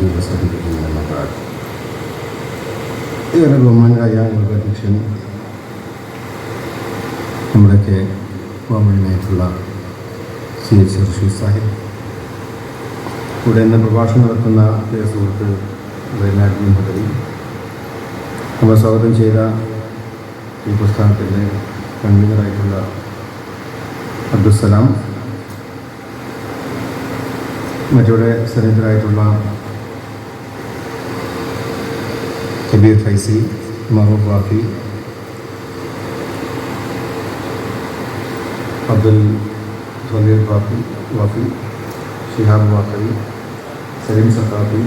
Job certificate നൽകാറ് ഇവരെ ബഹുമാനായ ഞങ്ങളുടെ അധ്യക്ഷൻ നമ്മുടെ കെ കോമഡിനായിട്ടുള്ള സി എച്ച് ഋഷി സാഹിബ് ഇവിടെ ഇന്ന് പ്രഭാഷണം നടത്തുന്ന കെ സുഹൃത്ത് വയനാട്ടിനും പദ്ധതി നമ്മൾ സ്വാഗതം ചെയ്ത ഈ പ്രസ്ഥാനത്തിന്റെ കൺവീനറായിട്ടുള്ള അബ്ദുസലാം മറ്റിവിടെ സന്നിധരായിട്ടുള്ള കബീർ ഫൈസി മഹബൂബ് വാഫി അബ്ദുൽ സലീർ വാഫി വാഫി ഷിഹാബ് വാഫി സലീം സഖാഫി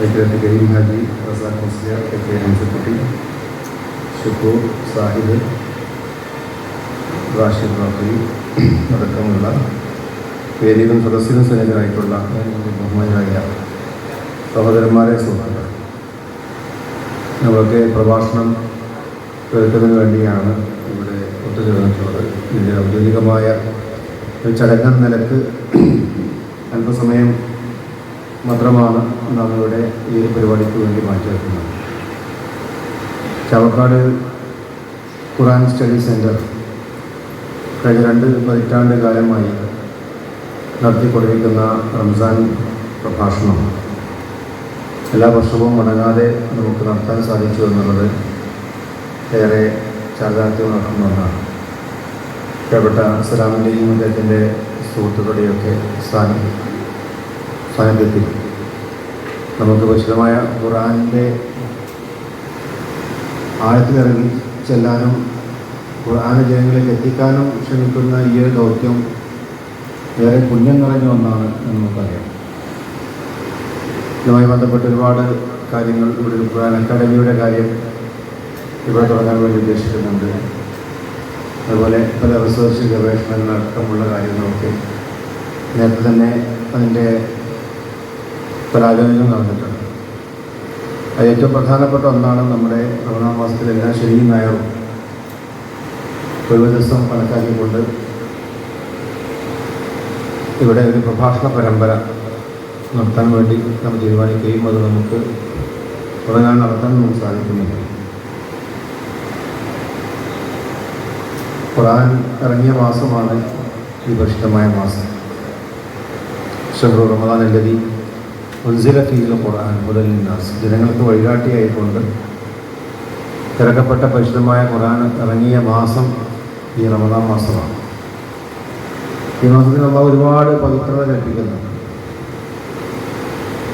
ഐക്യത്തെ കരീം ഹാജി റസാഖ് മുസ്ലിയ കെ കെ ഹംസക്കുട്ടി ഷുക്കൂർ സാഹിദ് റാഷിദ് വാഫി അടക്കമുള്ള വേദിയിലും സദസ്സിലും സന്നിധരായിട്ടുള്ള ബഹുമാനായ സഹോദരന്മാരെ സുഹൃത്തുക്കൾ നമ്മളൊക്കെ പ്രഭാഷണം കേൾക്കുന്നതിന് വേണ്ടിയാണ് ഇവിടെ ഒത്തുചേർന്നിട്ടുള്ളത്. ഇതിന്റെ ഔദ്യോഗികമായ ഒരു ചടങ്ങെന്ന നിലയ്ക്ക് അല്പസമയം മാത്രമാണ് നാം ഇവിടെ ഈ ഒരു പരിപാടിക്ക് വേണ്ടി മാറ്റിവെക്കുന്നത്. ചവക്കാട് ഖുറാൻ സ്റ്റഡി സെന്റർ കഴിഞ്ഞ രണ്ട് പതിറ്റാണ്ട് കാലമായി നടത്തിക്കൊണ്ടിരിക്കുന്ന റംസാൻ പ്രഭാഷണം എല്ലാ വർഷവും മുടങ്ങാതെ നമുക്ക് നടത്താൻ സാധിച്ചു എന്നുള്ളത് ഏറെ ചാരിതാർത്ഥ്യം നടക്കുന്ന ഒന്നാണ്. പ്രിയപ്പെട്ട സലാമിന്റെയും അദ്ദേഹത്തിന്റെ സുഹൃത്തുക്കളുടെയൊക്കെ സാന്നിധ്യം സാന്നിധ്യത്തിൽ നമുക്ക് വിശദമായ ഖുറാനിന്റെ ആഴത്തിലിറങ്ങി ചെല്ലാനും ഖുർആാന ജനങ്ങളിലേക്ക് എത്തിക്കാനും ശ്രമിക്കുന്ന ഈ ഒരു ദൗത്യം ഏറെ പുണ്യം നിറഞ്ഞ ഒന്നാണ് എന്ന് നമുക്കറിയാം. ഇതുമായി ബന്ധപ്പെട്ട് ഒരുപാട് കാര്യങ്ങൾ ഇവിടെ ഒരു അക്കാഡമിയുടെ അക്കാദമിയുടെ കാര്യം ഇവിടെ തുടങ്ങാൻ വേണ്ടി ഉദ്ദേശിക്കുന്നുണ്ട്. അതുപോലെ പല റിസർച്ച് ഗവേഷണങ്ങൾ അടക്കമുള്ള കാര്യങ്ങളൊക്കെ നേരത്തെ തന്നെ അതിന്റെ പരാചനങ്ങൾ നടന്നിട്ടുണ്ട്. ഏറ്റവും പ്രധാനപ്പെട്ട ഒന്നാണ് നമ്മുടെ റമദാൻ മാസത്തിൽ എല്ലാ ശനിയും ഞായറും ഒഴിവ് ദിവസം കണക്കാക്കിക്കൊണ്ട് ഇവിടെ ഒരു പ്രഭാഷണ പരമ്പര നടത്താൻ വേണ്ടി നമ്മൾ തീരുമാനിക്കുകയും അത് നമുക്ക് തുടങ്ങാൻ നടത്താൻ നമുക്ക് സാധിക്കുന്നില്ല. ഖുറാൻ ഇറങ്ങിയ മാസമാണ് ഈ പരിശുദ്ധമായ മാസം. ഷഹ്റു റമദാൻ അല്ലതി ഉൻസില ഫീൽ മുതൽ നാസ് ജനങ്ങൾക്ക് വഴികാട്ടിയായിക്കൊണ്ട് ഇറക്കപ്പെട്ട പരിശുദ്ധമായ ഖുറാൻ ഇറങ്ങിയ മാസം ഈ റമദാൻ മാസമാണ്. ഈ മാസത്തിൽ നമ്മൾ ഒരുപാട് പവിത്രത കൽപ്പിക്കുന്നുണ്ട്.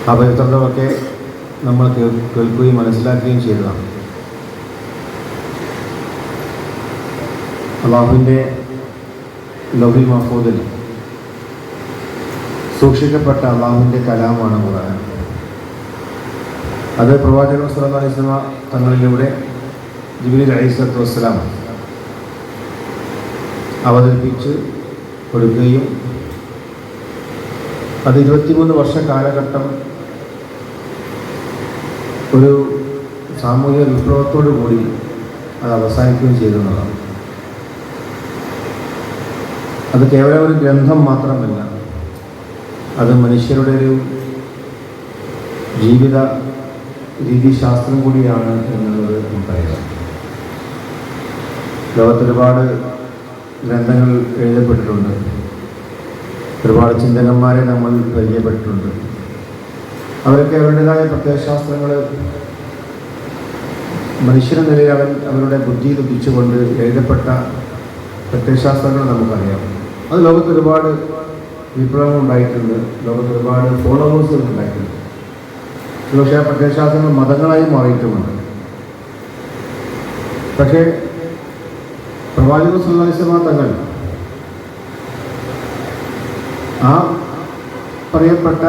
പരിത്രമൊക്കെ നമ്മൾ കേൾക്കുകയും മനസ്സിലാക്കുകയും ചെയ്തതാണ്. അള്ളാഹുവിന്റെ ലൗഹി മഹഫൂദിൽ സൂക്ഷിക്കപ്പെട്ട അള്ളാഹുവിന്റെ കലാമാണ് ഖുർആൻ. അത് പ്രവാചകൻ വസല്ലമ തങ്ങളിലൂടെ ജിബിലി അലൈഹിസ്വത്ത് വസ്സലാം അവതരിപ്പിച്ച് കൊടുക്കുകയും അത് ഇരുപത്തിമൂന്ന് വർഷ കാലഘട്ടം ഒരു സാമൂഹിക വിപ്ലവത്തോടു കൂടി അത് അവസാനിക്കുകയും ചെയ്തെന്നുള്ളതാണ്. അത് കേവലം ഒരു ഗ്രന്ഥം മാത്രമല്ല അത് മനുഷ്യരുടെ ഒരു ജീവിത രീതിശാസ്ത്രം കൂടിയാണ് എന്നുള്ളത് നമുക്കറിയാം ലോകത്തൊരുപാട് ഗ്രന്ഥങ്ങൾ എഴുതപ്പെട്ടിട്ടുണ്ട്. ഒരുപാട് ചിന്തകന്മാരെ നമ്മൾ പരിചയപ്പെട്ടിട്ടുണ്ട്. അവരൊക്കെ അവരുടേതായ പ്രത്യയശാസ്ത്രങ്ങൾ മനുഷ്യന നിലയിൽ അവൻ അവരുടെ ബുദ്ധി ഉദിച്ചുകൊണ്ട് എഴുതപ്പെട്ട പ്രത്യയശാസ്ത്രങ്ങൾ നമുക്കറിയാം. അത് ലോകത്ത് ഒരുപാട് വിപ്ലവങ്ങൾ ഉണ്ടായിട്ടുണ്ട്. ലോകത്ത് ഒരുപാട് ഫോളോവേഴ്സുകൾ ഉണ്ടായിട്ടുണ്ട്. പക്ഷേ ആ പ്രത്യയശാസ്ത്രങ്ങൾ മതങ്ങളായി മാറിയിട്ടുമുണ്ട്. പക്ഷേ പ്രവാചക സുല്ലാസ്യമാ തങ്ങൾ ആ പറയപ്പെട്ട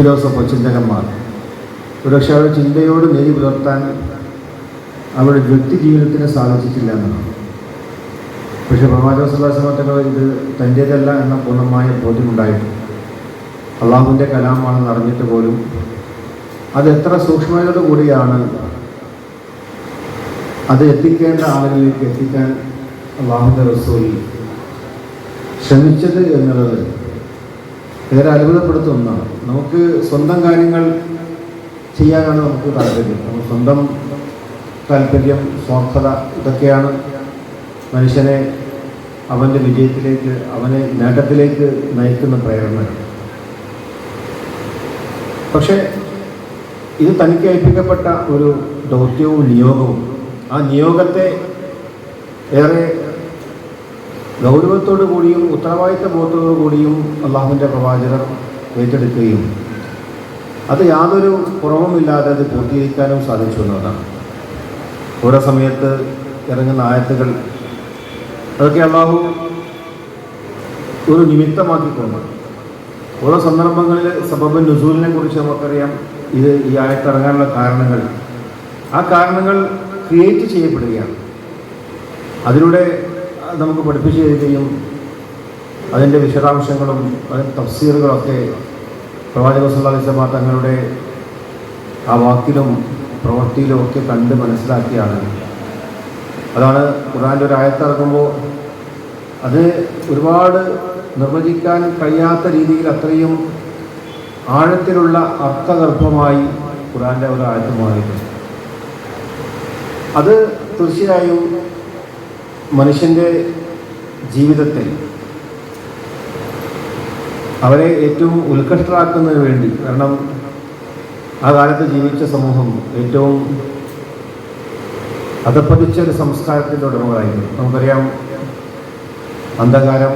ഫിലോസഫർ ചിന്തകന്മാർ. ഒരുപക്ഷെ അവരുടെ ചിന്തയോട് നെയ്യ് പുലർത്താൻ അവരുടെ വ്യക്തി ജീവിതത്തിന് സാധിച്ചിട്ടില്ല എന്നാണ്. പക്ഷെ പ്രവാചക സുല്ലാസ്യമാ തങ്ങൾ ഇത് തന്റേതല്ല എന്ന പൂർണമായ ബോധ്യമുണ്ടായിട്ടുണ്ട് അള്ളാഹുവിന്റെ കലാമാണെന്ന് അറിഞ്ഞിട്ട് പോലും അത് എത്ര സൂക്ഷ്മതയോടു കൂടിയാണ് അത് എത്തിക്കേണ്ട ആളുകളിലേക്ക് എത്തിക്കാൻ അള്ളാഹുവിന്റെ റസൂൽ ശ്രമിച്ചത് എന്നുള്ളത് ഏറെ അത്ഭുതപ്പെടുത്തുന്ന ഒന്നാണ്. നമുക്ക് സ്വന്തം കാര്യങ്ങൾ ചെയ്യാനാണ് നമുക്ക് താല്പര്യം. നമുക്ക് സ്വന്തം താല്പര്യം സ്വാർത്ഥത ഇതൊക്കെയാണ് മനുഷ്യനെ അവന്റെ വിജയത്തിലേക്ക് അവനെ നേട്ടത്തിലേക്ക് നയിക്കുന്ന പ്രേരണ പക്ഷേ ഇത് തനിക്ക് ഏൽപ്പിക്കപ്പെട്ട ഒരു ദൗത്യവും നിയോഗവും. ആ നിയോഗത്തെ ഏറെ ഗൗരവത്തോടു കൂടിയും ഉത്തരവാദിത്ത ബോധത്തോടു കൂടിയും അള്ളാഹുവിന്റെ പ്രവാചകർ ഏറ്റെടുക്കുകയും അത് യാതൊരു കുറവുമില്ലാതെ അത് പൂർത്തീകരിക്കാനും സാധിച്ചു എന്നതാണ്. ഓരോ സമയത്ത് ഇറങ്ങുന്ന ആയത്തുകൾ അതൊക്കെ അള്ളാഹു ഒരു നിമിത്തമാക്കിക്കൊണ്ട് ഓരോ സന്ദർഭങ്ങളിൽ സബബൻ നുസൂലിനെ കുറിച്ച് നമുക്കറിയാം. ഇത് ഈ ആയത്ത് ഇറങ്ങാനുള്ള കാരണങ്ങൾ. ആ കാരണങ്ങൾ ക്രിയേറ്റ് ചെയ്യപ്പെടുകയാണ്. അതിലൂടെ നമുക്ക് പഠിപ്പിച്ചു തരികയും അതിന്റെ വിശദാംശങ്ങളും അതിന്റെ തഫ്സീറുകളൊക്കെ പ്രവാചക സുല്ലാസമ തങ്ങളുടെ ആ വാക്കിലും പ്രവൃത്തിയിലും ഒക്കെ കണ്ട് മനസ്സിലാക്കിയാണ്. അതാണ് ഖുറാന്റെ ഒരു ആയത്തിറങ്ങുമ്പോൾ അത് ഒരുപാട് നിർവചിക്കാൻ കഴിയാത്ത രീതിയിൽ അത്രയും ആഴത്തിലുള്ള അർത്ഥഗർഭമായി ഖുറാന്റെ ഒരു ആയത്ത് മാറിയിട്ടുണ്ട് അത് തീർച്ചയായും മനുഷ്യന്റെ ജീവിതത്തിൽ അവരെ ഏറ്റവും ഉത്കൃഷ്ടരാക്കുന്നതിന് വേണ്ടി കാരണം ആ കാലത്ത് ജീവിച്ച സമൂഹം ഏറ്റവും അധപ്പതിച്ച ഒരു സംസ്കാരത്തിന്റെ ഉടമകളായിരുന്നു. നമുക്കറിയാം അന്ധകാരം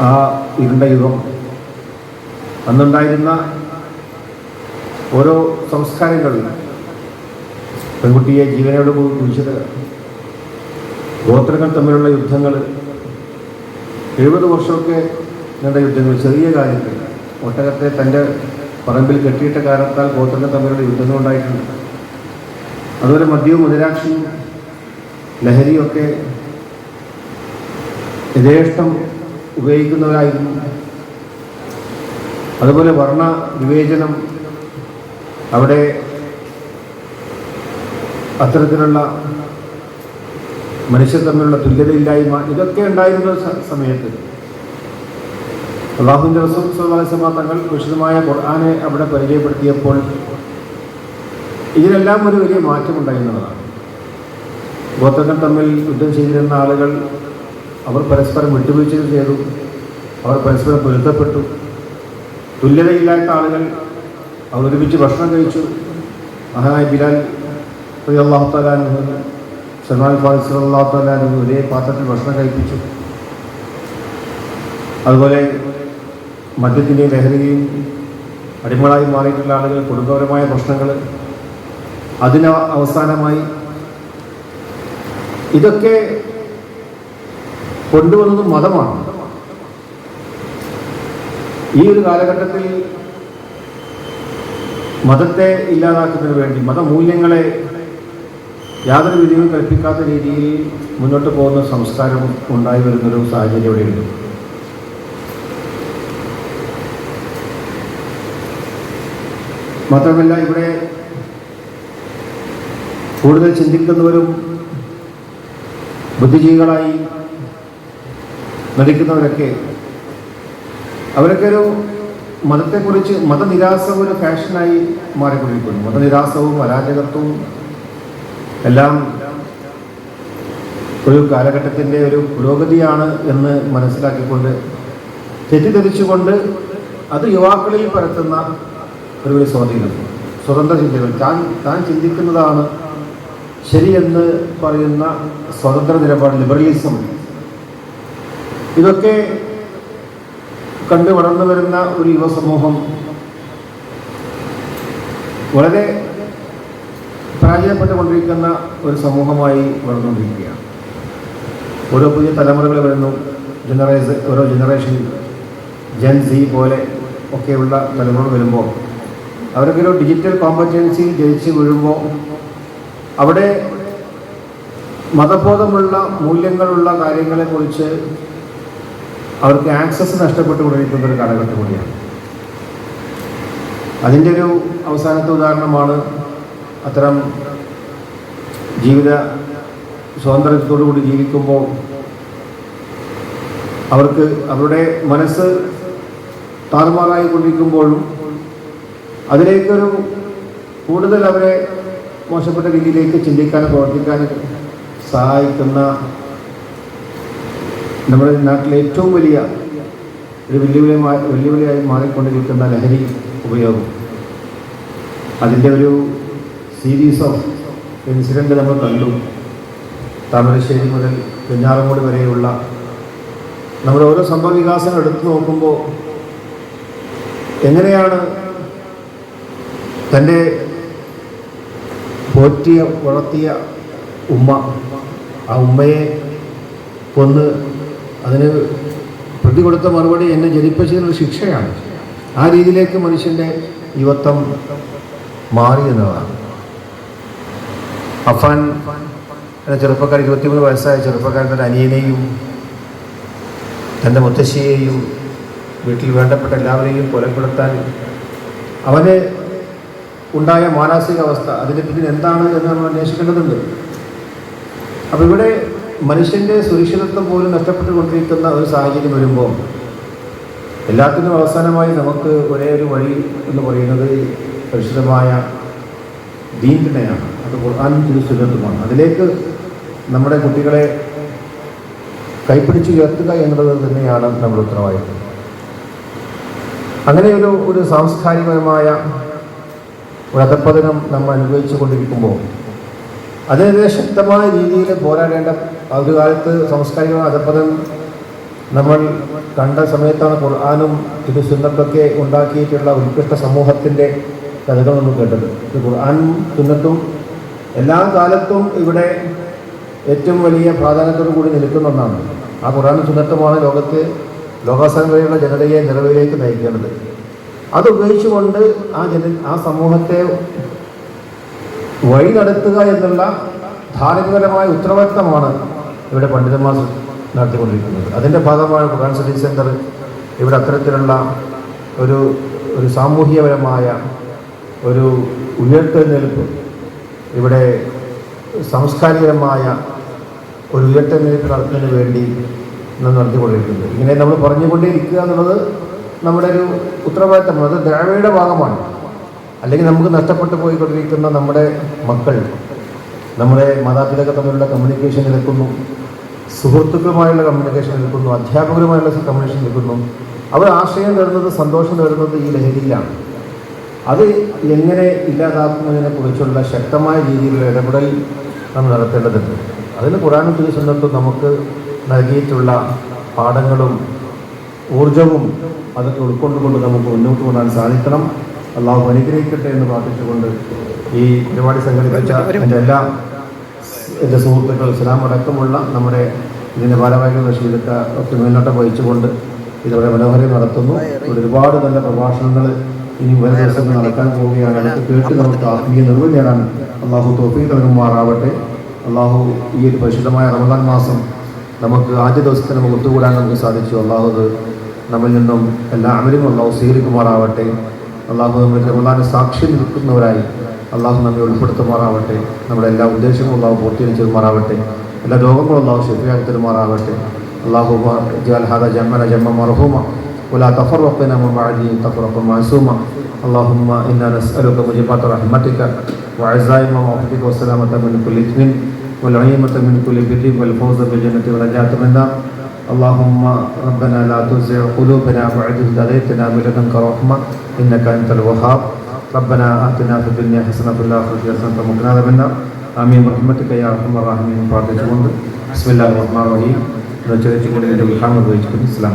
ആ ഇരുണ്ട യുഗം അന്നുണ്ടായിരുന്ന ഓരോ സംസ്കാരങ്ങളിൽ പെൺകുട്ടിയെ ജീവനോട് കുഴിച്ചത് ഗോത്രങ്ങൾ തമ്മിലുള്ള യുദ്ധങ്ങൾ എഴുപത് വർഷമൊക്കെ നീണ്ട യുദ്ധങ്ങൾ ചെറിയ കാര്യത്തിൽ ഒട്ടകത്തെ തന്റെ പറമ്പിൽ കെട്ടിയിട്ട കാരണത്താൽ ഗോത്രങ്ങൾ തമ്മിലുള്ള യുദ്ധങ്ങൾ ഉണ്ടായിട്ടുണ്ട്. അതുപോലെ മദ്യവും മുതലാക്ഷിയും ലഹരിയൊക്കെ യഥേഷ്ടം ഉപയോഗിക്കുന്നവരായിരുന്നു. അതുപോലെ വർണ വിവേചനം അവിടെ അത്തരത്തിലുള്ള മനുഷ്യർ തമ്മിലുള്ള തുല്യതയില്ലായ്മ ഇതൊക്കെ ഉണ്ടായിരുന്ന സമയത്ത് അള്ളാഹുവിന്റെ റസൂൽ തങ്ങൾ വിശദമായ ഖുർആാനെ അവിടെ പരിചയപ്പെടുത്തിയപ്പോൾ ഇതിനെല്ലാം ഒരു വലിയ മാറ്റമുണ്ടായിരുന്നതാണ് ഗോത്രങ്ങൾ തമ്മിൽ യുദ്ധം ചെയ്തിരുന്ന ആളുകൾ അവർ പരസ്പരം വിട്ടുവീഴ്ച ചെയ്തു അവർ പരസ്പരം പൊരുത്തപ്പെട്ടു. തുല്യതയില്ലാത്ത ആളുകൾ അവർ ഒരുമിച്ച് ഭക്ഷണം കഴിച്ചു. മഹാനായ ബിലാൽ അള്ളാഹു താലാനുഹു സൽമാൻ താലാനുഹു ഒരേ പാത്രത്തിൽ ഭക്ഷണം കഴിപ്പിച്ചു. അതുപോലെ മദ്യത്തിന്റെയും ലഹരിയും അടിമകളായി മാറിയിട്ടുള്ള ആളുകൾ കുടുംബപരമായ പ്രശ്നങ്ങൾ. അതിന് അവസാനമായി ഇതൊക്കെ കൊണ്ടുവന്നത് മതമാണ്. ഈ ഒരു കാലഘട്ടത്തിൽ മതത്തെ ഇല്ലാതാക്കുന്നതിന് വേണ്ടി മതമൂല്യങ്ങളെ യാതൊരു വിധിയും കൽപ്പിക്കാത്ത രീതിയിൽ മുന്നോട്ട് പോകുന്ന സംസ്കാരം ഉണ്ടായി വരുന്നൊരു സാഹചര്യം ഇവിടെയുണ്ട് മാത്രമല്ല ഇവിടെ കൂടുതൽ ചിന്തിക്കുന്നവരും ബുദ്ധിജീവികളായി നടിക്കുന്നവരൊക്കെ അവരൊക്കെ ഒരു മതത്തെക്കുറിച്ച് മതനിരാസവും ഒരു ഫാഷനായി മാറിക്കൊണ്ടിരിക്കുന്നു. മതനിരാസവും അരാജകത്വവും എല്ലാം ഒരു കാലഘട്ടത്തിന്റെ ഒരു പുരോഗതിയാണ് എന്ന് മനസ്സിലാക്കിക്കൊണ്ട് തെറ്റിദ്ധരിച്ചുകൊണ്ട് അത് യുവാക്കളിൽ പരത്തുന്ന ഒരു ഒരു സ്വാധീനം സ്വതന്ത്ര ചിന്തകൾ. താൻ താൻ ചിന്തിക്കുന്നതാണ് ശരിയെന്ന് പറയുന്ന സ്വതന്ത്ര നിലപാട് ലിബറലിസം. ഇതൊക്കെ കണ്ടു വളർന്നു വരുന്ന ഒരു യുവസമൂഹം വളരെ പരാജയപ്പെട്ടുകൊണ്ടിരിക്കുന്ന ഒരു സമൂഹമായി വളർന്നുകൊണ്ടിരിക്കുകയാണ്. ഓരോ പുതിയ തലമുറകൾ വരുന്നു. ജനറേഷൻ ഓരോ ജനറേഷൻ ജെൻ സി പോലെ ഒക്കെയുള്ള തലമുറ വരുമ്പോൾ അവരൊക്കെ ഒരു ഡിജിറ്റൽ കോമ്പറ്റൻസിയിൽ ജയിച്ച് വീഴുമ്പോൾ അവിടെ മതബോധമുള്ള മൂല്യങ്ങളുള്ള കാര്യങ്ങളെക്കുറിച്ച് അവർക്ക് ആക്സസ് നഷ്ടപ്പെട്ടുകൊണ്ടിരിക്കുന്ന ഒരു കാലഘട്ടം കൂടിയാണ്. അതിന്റെ ഒരു അവസാനത്തെ ഉദാഹരണമാണ് അത്തരം ജീവിത സ്വാതന്ത്ര്യത്തോടുകൂടി ജീവിക്കുമ്പോൾ അവർക്ക് അവരുടെ മനസ്സ് താറുമാറായി കൊണ്ടിരിക്കുമ്പോഴും അതിലേക്കൊരു കൂടുതൽ അവരെ മോശപ്പെട്ട രീതിയിലേക്ക് ചിന്തിക്കാനും പ്രവർത്തിക്കാനും സഹായിക്കുന്ന നമ്മുടെ നാട്ടിലെ ഏറ്റവും വലിയ ഒരു വെല്ലുവിളി വെല്ലുവിളിയായി മാറിക്കൊണ്ടിരിക്കുന്ന ലഹരി ഉപയോഗം. അതിന്റെ ഒരു സീരീസ് ഓഫ് ഇൻസിഡന്റ് നമ്മൾ കണ്ടു. താമരശ്ശേരി മുതൽ വെഞ്ഞാറമൂട് വരെയുള്ള നമ്മൾ ഓരോ സംഭവ വികാസങ്ങൾ എടുത്തു നോക്കുമ്പോൾ എങ്ങനെയാണ് തന്റെ പോറ്റിയ വളർത്തിയ ഉമ്മ ആ ഉമ്മയെ കൊന്ന് അതിന് പ്രതി കൊടുത്ത മറുപടി എന്നെ ജനിപ്പിച്ചതിനൊരു ശിക്ഷയാണ്. ആ രീതിയിലേക്ക് മനുഷ്യന്റെ യുവത്വം മാറി എന്നതാണ്. അഫാൻ എന്ന ചെറുപ്പക്കാർ ഇരുപത്തിമൂന്ന് വയസ്സായ ചെറുപ്പക്കാരൻ തന്റെ അനിയനെയും തന്റെ മുത്തശ്ശിയെയും വീട്ടിൽ വേണ്ടപ്പെട്ട എല്ലാവരെയും കൊലപ്പെടുത്താൻ അവന് ഉണ്ടായ മാനസികാവസ്ഥ അതിന്റെ പിന്നിൽ എന്താണ് എന്ന് നമ്മൾ അന്വേഷിക്കേണ്ടതുണ്ട്. അപ്പോൾ ഇവിടെ മനുഷ്യന്റെ സുരക്ഷിതത്വം പോലും നഷ്ടപ്പെട്ടുകൊണ്ടിരിക്കുന്ന ഒരു സാഹചര്യം വരുമ്പോൾ എല്ലാത്തിനും അവസാനമായി നമുക്ക് ഒരേ ഒരു വഴി എന്ന് പറയുന്നത് പരിശുദ്ധമായ ദീൻ തന്നെയാണ് അത് ഖുർആാനും തിരുസുന്നത്തുമാണ്. അതിലേക്ക് നമ്മുടെ കുട്ടികളെ കൈപ്പിടിച്ച് ഉയർത്തുക എന്നുള്ളത് തന്നെയാണ് നമ്മൾ ഉത്തരവാദിത്വം അങ്ങനെ ഒരു ഒരു സാംസ്കാരികപരമായ ഒരു നമ്മൾ അനുഭവിച്ചു കൊണ്ടിരിക്കുമ്പോൾ അതിനെതിരെ ശക്തമായ രീതിയിൽ പോരാടേണ്ട ഒരു കാലത്ത് സാംസ്കാരിക അധപ്പതനം നമ്മൾ കണ്ട സമയത്താണ് ഖുർആാനും ഇത് സുന്നത്തൊക്കെ ഉണ്ടാക്കിയിട്ടുള്ള ഉത്കൃഷ്ട സമൂഹത്തിന്റെ കഥകൾ നമ്മൾ കേട്ടത്. ഇത് സുന്നത്തും എല്ലാ കാലത്തും ഇവിടെ ഏറ്റവും വലിയ പ്രാധാന്യത്തോടു കൂടി നിൽക്കുന്ന ഒന്നാണ്. ആ ഖുർആാനും സുന്നത്തുമാണ് ലോകത്ത് ലോകാവസാനം ജനതയെ നിലവിലേക്ക് നയിക്കേണ്ടത്. അത് ഉപയോഗിച്ചുകൊണ്ട് ആ ജന ആ സമൂഹത്തെ വഴി നടത്തുക എന്നുള്ള ധാർമ്മികപരമായ ഉത്തരവാദിത്തമാണ് ഇവിടെ പണ്ഡിതന്മാർ നടത്തിക്കൊണ്ടിരിക്കുന്നത്. അതിന്റെ ഭാഗമാണ് ഖുർആൻ സ്റ്റഡി സെന്റർ ഇവിടെ അത്തരത്തിലുള്ള ഒരു ഒരു സാമൂഹികപരമായ ഒരു ഉയർത്തെഴുന്നേൽപ്പ്. ഇവിടെ സാംസ്കാരികമായ ഒരു ഉയർത്തെഴുന്നേൽപ്പ് നടത്തുന്നതിന് വേണ്ടി നാം നടത്തിക്കൊണ്ടിരിക്കുന്നത് ഇങ്ങനെ നമ്മൾ പറഞ്ഞുകൊണ്ടേയിരിക്കുക എന്നുള്ളത് നമ്മുടെ ഒരു ഉത്തരവാദിത്തമാണ്. അത് ദ്രാവയുടെ ഭാഗമാണ്. അല്ലെങ്കിൽ നമുക്ക് നഷ്ടപ്പെട്ടു പോയിക്കൊണ്ടിരിക്കുന്ന നമ്മുടെ മക്കൾ നമ്മുടെ മാതാപിതാക്കൾ തമ്മിലുള്ള കമ്മ്യൂണിക്കേഷൻ നിൽക്കുന്നു സുഹൃത്തുക്കളുമായുള്ള കമ്മ്യൂണിക്കേഷൻ നിൽക്കുന്നു അധ്യാപകരുമായുള്ള കമ്മ്യൂണിക്കേഷൻ നിൽക്കുന്നു അവർ ആശ്രയം തരുന്നത് സന്തോഷം തരുന്നത് ഈ ലഹരിയിലാണ്. അത് എങ്ങനെ ഇല്ലാതാക്കുന്നതിനെ കുറിച്ചുള്ള ശക്തമായ രീതിയിലുള്ള ഇടപെടൽ നമ്മൾ നടത്തേണ്ടതുണ്ട്. അതിന് ഖുറാനും തിരുസന്നത്തും നമുക്ക് നൽകിയിട്ടുള്ള പാഠങ്ങളും ഊർജവും അതൊക്കെ ഉൾക്കൊണ്ടുകൊണ്ട് നമുക്ക് മുന്നോട്ട് കൊണ്ടാൻ സാധിക്കണം. അള്ളാഹു അനുഗ്രഹിക്കട്ടെ എന്ന് പ്രാർത്ഥിച്ചുകൊണ്ട് ഈ പരിപാടി സംഘടിപ്പിച്ച എന്റെ എല്ലാ എന്റെ സുഹൃത്തുക്കൾ ഇസ്ലാം അടക്കമുള്ള നമ്മുടെ ഇതിന്റെ ഭാരവാഹികൾ ശീലത്തെ ഒക്കെ മുന്നോട്ട് വഹിച്ചുകൊണ്ട് ഇതോടെ മനോഹരം നടത്തുന്നു. ഒരുപാട് നല്ല പ്രഭാഷണങ്ങൾ ഇനി വരും ദിവസങ്ങൾ നടക്കാൻ പോവുകയാണ്. അതൊക്കെ കേട്ട് നമുക്ക് ആത്മീയ നിർവഹം നേടാൻ അള്ളാഹു തോഫീ നൽകുമാറാവട്ടെ. അള്ളാഹു ഈ ഒരു പരിശുദ്ധമായ റമദാൻ മാസം നമുക്ക് ആദ്യ ദിവസത്തിന് നമുക്ക് ഒത്തുകൂടാൻ നമുക്ക് സാധിച്ചു. അള്ളാഹു നമ്മിൽ നിന്നും എല്ലാ അമലും അള്ളാഹു സ്വീകരിക്കുമാറാവട്ടെ. അള്ളാഹു നമ്മൾ റമദാന് സാക്ഷി നിൽക്കുന്നവരായി അള്ളാഹു നമ്മെ ഉൾപ്പെടുത്തുമാറാവട്ടെ. നമ്മുടെ എല്ലാ ഉദ്ദേശങ്ങളും അള്ളാഹു പൂർത്തീകരിച്ചതുമാറാവട്ടെ എല്ലാ രോഗങ്ങളും അള്ളാഹു ശരിയാക്കി തരുമാറാവട്ടെ. അള്ളാഹു ജമ്മന ജമ്മ മർഹൂമ ولا تفرقنا من بعده تفرقا معصوما اللهم انا نسالك موجبات رحمتك وعزائم مغفرتك والسلامه من كل اثم والعيمة من كل بر والفوز بالجنة والنجاة من النار اللهم ربنا لا تزغ قلوبنا بعد إذ هديتنا من لدنك رحمة إنك أنت الوهاب ربنا آتنا في الدنيا حسنة وفي الآخرة حسنة وقنا عذاب النار آمين برحمتك يا أرحم الراحمين പ്രാർത്ഥിച്ചുകൊണ്ട് ബിസ്മില്ലാഹിർ റഹ്മാനിർ റഹീം എന്ന് വെച്ചാൽ വിൽഹാം ഉപയോഗിച്ചുകൊണ്ട് ഇസ്ലാം